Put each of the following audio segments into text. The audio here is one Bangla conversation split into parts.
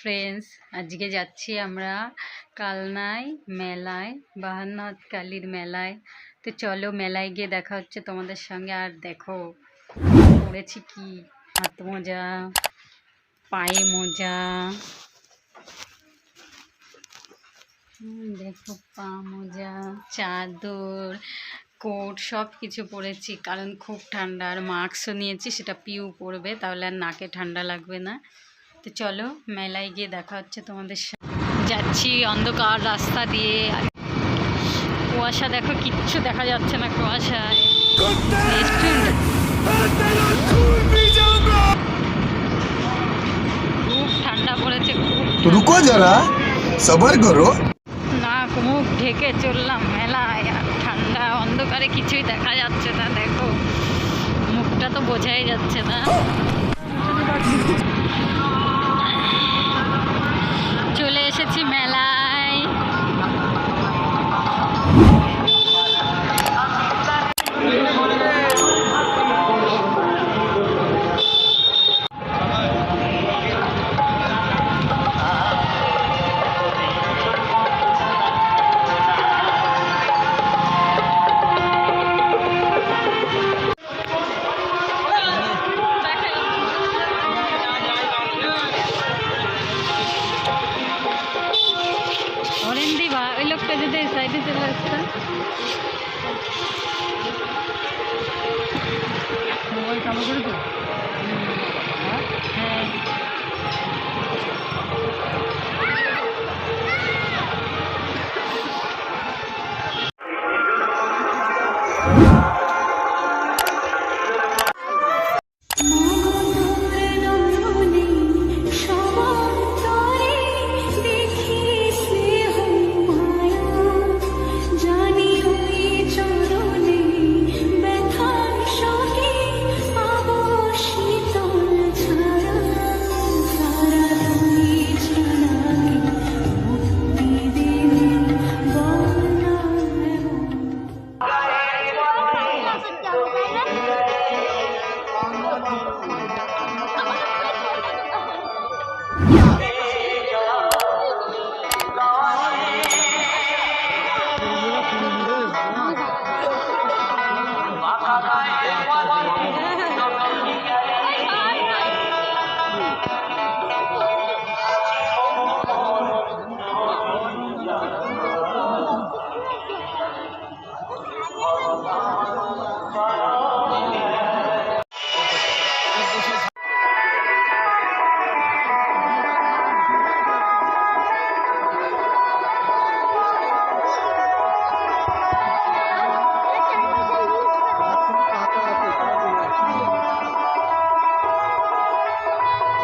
ফ্রেন্ডস আজকে যাচ্ছি আমরা কালনায় মেলায় বাহান্নত কালীর মেলায়। তো চলো মেলায় গিয়ে দেখা হচ্ছে তোমাদের সঙ্গে। আর দেখো, পড়েছি কি? হাত মোজা, পায়ে মোজা। দেখো পা মোজা, চাদর, কোট সব কিছু পরেছি কারণ খুব ঠান্ডা, আর মাস্কও নিয়েছি, সেটা পিউ পরবে, তাহলে আর নাকে ঠান্ডা লাগবে না। তো চলো মেলায় গিয়ে দেখা হচ্ছে তোমাদের যাচ্ছি অন্ধকার রাস্তা দিয়ে। কুয়াশা দেখো কিচ্ছু দেখা যাচ্ছে না কুয়াশায়। খুব ঠান্ডা পড়েছে না মুখ ঢেকে চললাম মেলায় আর ঠান্ডা অন্ধকারে কিছুই দেখা যাচ্ছে না দেখো। মুখটা তো বোঝাই যাচ্ছে না। এসেছি মেলায়। よし!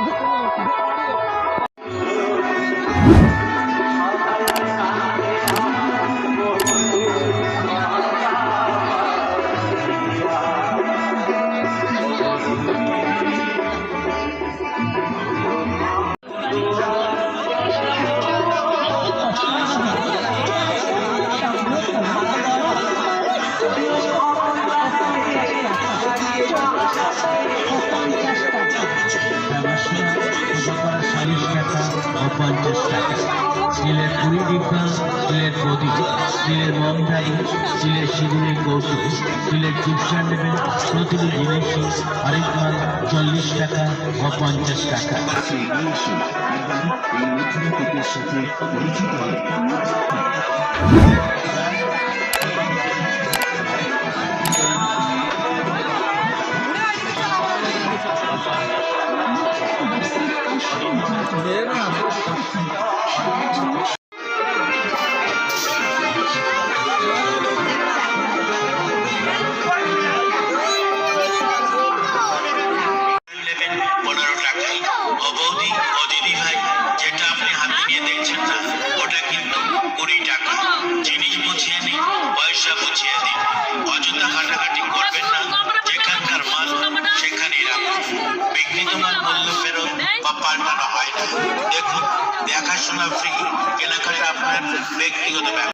চল্লিশ পঞ্চাশ টাকা। স্টিলের কুড়ি ডিব্বা স্টিলের প্রদীপ স্টিলের মমদানি স্টিলের সিঁদুরের কৌশল স্টিলের চিপসার নেবেন প্রতিটি জিনিসই আরেক চল্লিশ টাকা ও পঞ্চাশ টাকা। সাথে দেখাশোনা ফ্রি কেনাকাটা আপনার ব্যক্তিগত ব্যাপার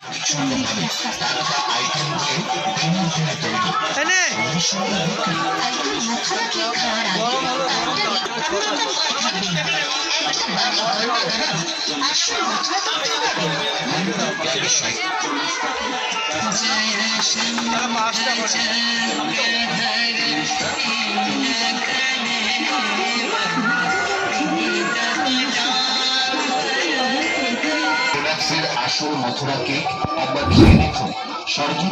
কুড়ি টাকাতে আসল মথুরা কেক একবার খেয়ে দেখুন। সরকার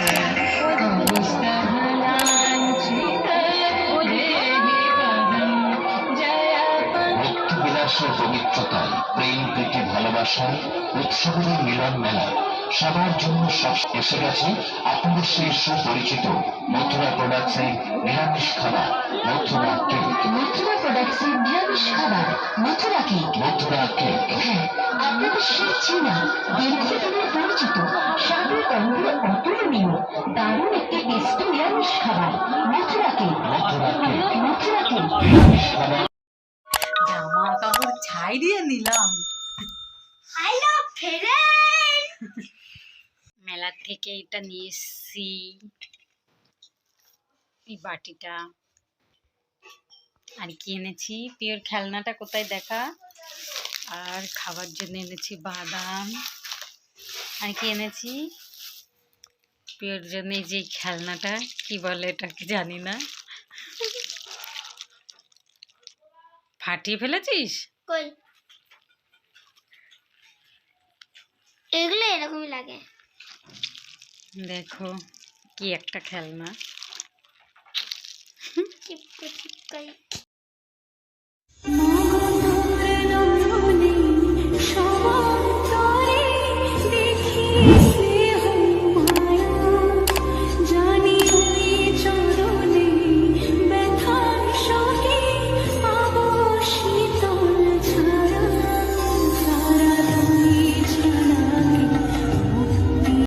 মুক্তি বিলাসের পবিত্রতায় প্রেম প্রীতি ভালোবাসায় উৎসবের মিলন মেলা সবার জন্য সব এসে গেছে আপনাদের সেই সুপরিচিত মথুরা প্রোডাক্টসের নিরামিষ খাবার মথুরা কেক। মথুরা প্রোডাক্টসের নিরামিষ খাবার মথুরা কেক। মথুরা কেক। হ্যাঁ আপনাদের দীর্ঘদিনের পরিচিত স্বাদের গন্ধ অতুলনীয় দারুণ একটি টেস্টি নিরামিষ খাবার Mathura cake Mathura cake Mathura cake নিরামিষ খাবার জামা কাপড় ছাই দিয়ে নিলাম মেলার থেকে এটা নিয়ে এসছি। এই বাটিটা। আর কি এনেছি? পিওর খেলনাটা কোথায় দেখা? আর খাবার জন্য এনেছি বাদাম। আর কি এনেছি? পিওর জন্য এই যে খেলনাটা কি বলে এটাকে জানি না। ফাটিয়ে ফেলেছিস? এগুলো এরকমই লাগে। দেখো কি একটা খেলনা।